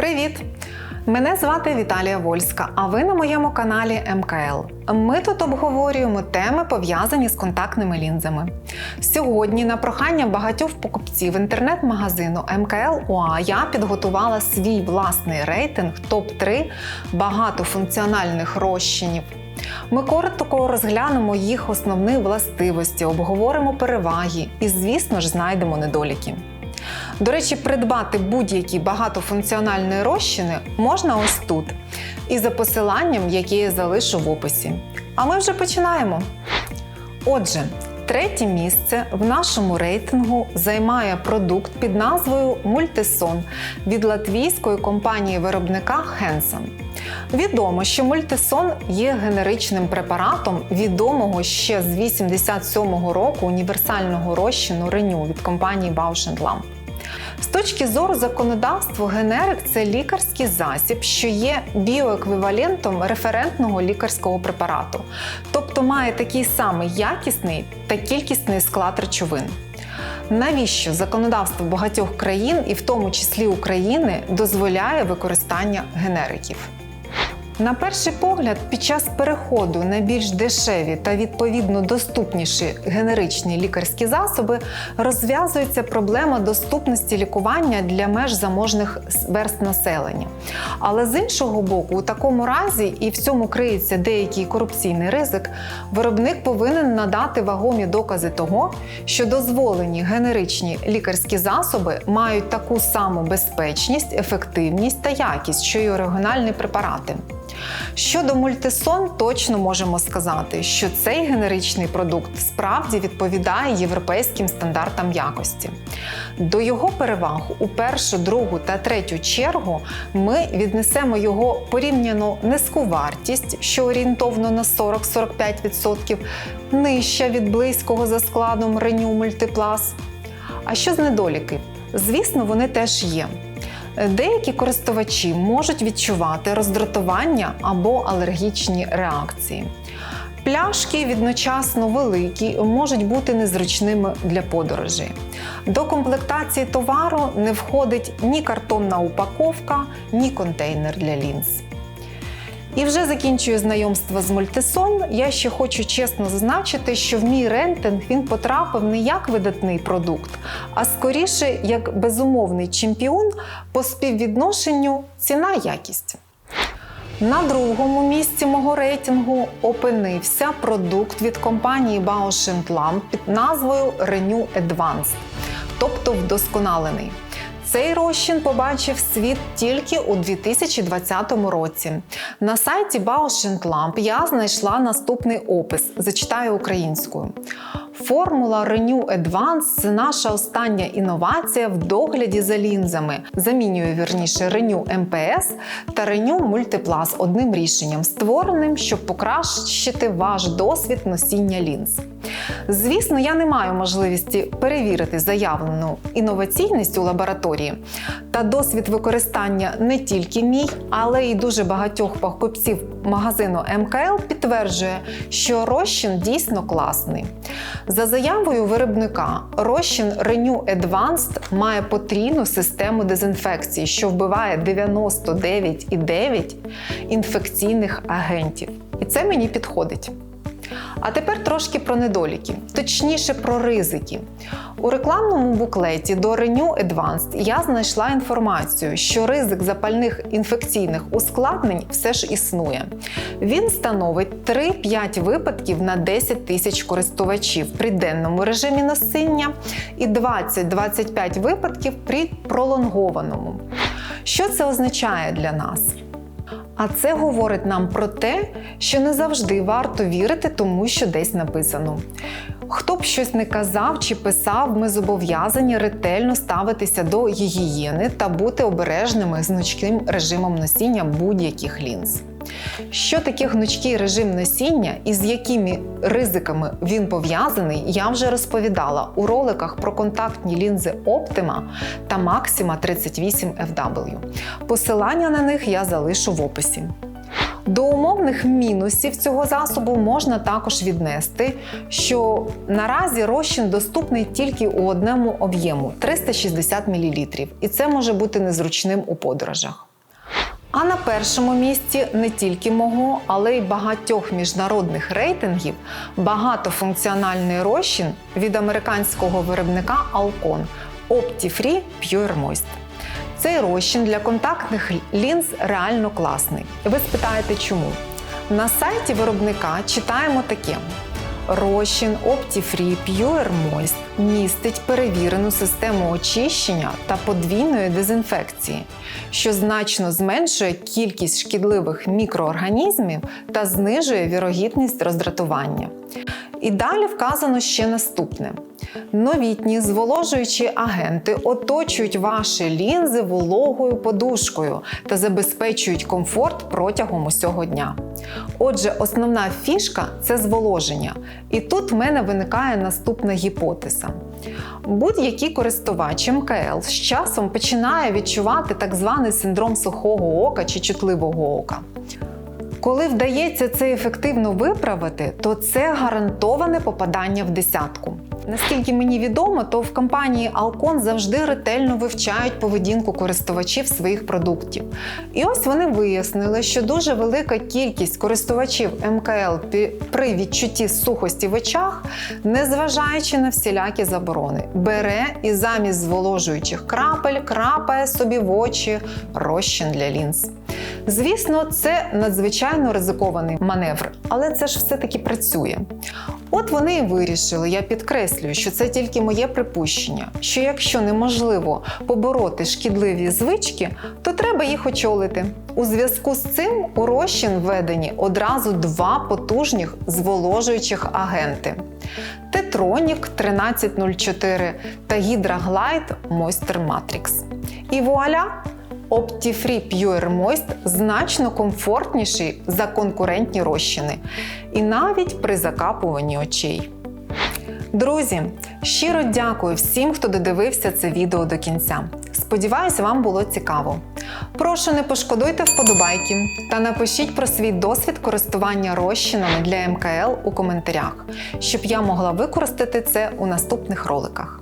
Привіт! Мене звати Віталія Вольська, а ви на моєму каналі МКЛ. Ми тут обговорюємо теми, пов'язані з контактними лінзами. Сьогодні, на прохання багатьох покупців інтернет-магазину МКЛ УА, я підготувала свій власний рейтинг топ-3 багатофункціональних розчинів. Ми коротко розглянемо їх основні властивості, обговоримо переваги і, звісно ж, знайдемо недоліки. До речі, придбати будь-які багатофункціональні розчини можна ось тут, і за посиланням, яке я залишу в описі. А ми вже починаємо. Отже, третє місце в нашому рейтингу займає продукт під назвою Мультисон від латвійської компанії-виробника Henson. Відомо, що мультисон є генеричним препаратом відомого ще з 87-го року універсального розчину Renew від компанії Bausch Lamb. З точки зору законодавства, генерик це лікарський засіб, що є біоеквівалентом референтного лікарського препарату, тобто має такий самий якісний та кількісний склад речовин. Навіщо законодавство багатьох країн, і в тому числі України, дозволяє використання генериків? На перший погляд, під час переходу на більш дешеві та відповідно доступніші генеричні лікарські засоби розв'язується проблема доступності лікування для меж заможних верст населення. Але з іншого боку, у такому разі і в цьому криється деякий корупційний ризик, виробник повинен надати вагомі докази того, що дозволені генеричні лікарські засоби мають таку саму безпечність, ефективність та якість, що й оригінальні препарати. Щодо мультисон, точно можемо сказати, що цей генеричний продукт справді відповідає європейським стандартам якості. До його переваг у першу, другу та третю чергу ми віднесемо його порівняно низьку вартість, що орієнтовно на 40-45%, нижча від близького за складом Renew Multiplas. А що з недоліків? Звісно, вони теж є. Деякі користувачі можуть відчувати роздратування або алергічні реакції. Пляшки відночасно великі, можуть бути незручними для подорожей. До комплектації товару не входить ні картонна упаковка, ні контейнер для лінз. І вже закінчую знайомство з мультисон. Я ще хочу чесно зазначити, що в мій рейтинг він потрапив не як видатний продукт, а скоріше як безумовний чемпіон по співвідношенню ціна-якість. На другому місці мого рейтингу опинився продукт від компанії Bausch Lamb під назвою Renew Advanced, тобто вдосконалений. Цей розчин побачив світ тільки у 2020 році. На сайті Bausch я знайшла наступний опис. Зачитаю українською. Формула Renew Advance – це наша остання інновація в догляді за лінзами. Замінює вірніше Renew MPS та Renew Multiplas одним рішенням, створеним, щоб покращити ваш досвід носіння лінз. Звісно, я не маю можливості перевірити заявлену інноваційність у лабораторії. Та досвід використання не тільки мій, але й дуже багатьох покупців магазину МКЛ підтверджує, що розчин дійсно класний. За заявою виробника, розчин Renew Advanced має потрійну систему дезінфекції, що вбиває 99,9 інфекційних агентів. І це мені підходить. А тепер трошки про недоліки, точніше про ризики. У рекламному буклеті до Renew Advanced я знайшла інформацію, що ризик запальних інфекційних ускладнень все ж існує. Він становить 3-5 випадків на 10 тисяч користувачів при денному режимі носіння і 20-25 випадків при пролонгованому. Що це означає для нас? А це говорить нам про те, що не завжди варто вірити тому, що десь написано. Хто б щось не казав чи писав, ми зобов'язані ретельно ставитися до гігієни та бути обережними з гнучким режимом носіння будь-яких лінз. Що таке гнучкий режим носіння і з якими ризиками він пов'язаний, я вже розповідала у роликах про контактні лінзи Optima та Maxima 38 FW. Посилання на них я залишу в описі. До умовних мінусів цього засобу можна також віднести, що наразі розчин доступний тільки у одному об'єму 360 мл, і це може бути незручним у подорожах. А на першому місці не тільки мого, але й багатьох міжнародних рейтингів багатофункціональний розчин від американського виробника Alcon Opti-Free Pure Moist. Цей розчин для контактних лінз реально класний. Ви спитаєте, чому? На сайті виробника читаємо таке: розчин Opti-Free Pure Moist містить перевірену систему очищення та подвійної дезінфекції, що значно зменшує кількість шкідливих мікроорганізмів та знижує вірогідність роздратування. І далі вказано ще наступне: новітні зволожуючі агенти оточують ваші лінзи вологою подушкою та забезпечують комфорт протягом усього дня. Отже, основна фішка це зволоження. І тут в мене виникає наступна гіпотеза. Будь-який користувач МКЛ з часом починає відчувати так званий синдром сухого ока чи чутливого ока. Коли вдається це ефективно виправити, то це гарантоване попадання в десятку. Наскільки мені відомо, то в компанії Alcon завжди ретельно вивчають поведінку користувачів своїх продуктів. І ось вони вияснили, що дуже велика кількість користувачів МКЛ при відчутті сухості в очах, незважаючи на всілякі заборони, бере і замість зволожуючих крапель крапає собі в очі розчин для лінз. Звісно, це надзвичайно ризикований маневр, але це ж все-таки працює. От вони і вирішили, я підкреслюю, що це тільки моє припущення, що якщо неможливо побороти шкідливі звички, то треба їх очолити. У зв'язку з цим у розчин введені одразу два потужних зволожуючих агенти: Тетронік 1304 та Гідраглайд Moisture Matrix. І вуаля! Opti-Free Pure Moist значно комфортніший за конкурентні розчини, і навіть при закапуванні очей. Друзі, щиро дякую всім, хто додивився це відео до кінця. Сподіваюсь, вам було цікаво. Прошу не пошкодуйте вподобайки та напишіть про свій досвід користування розчинами для МКЛ у коментарях, щоб я могла використати це у наступних роликах.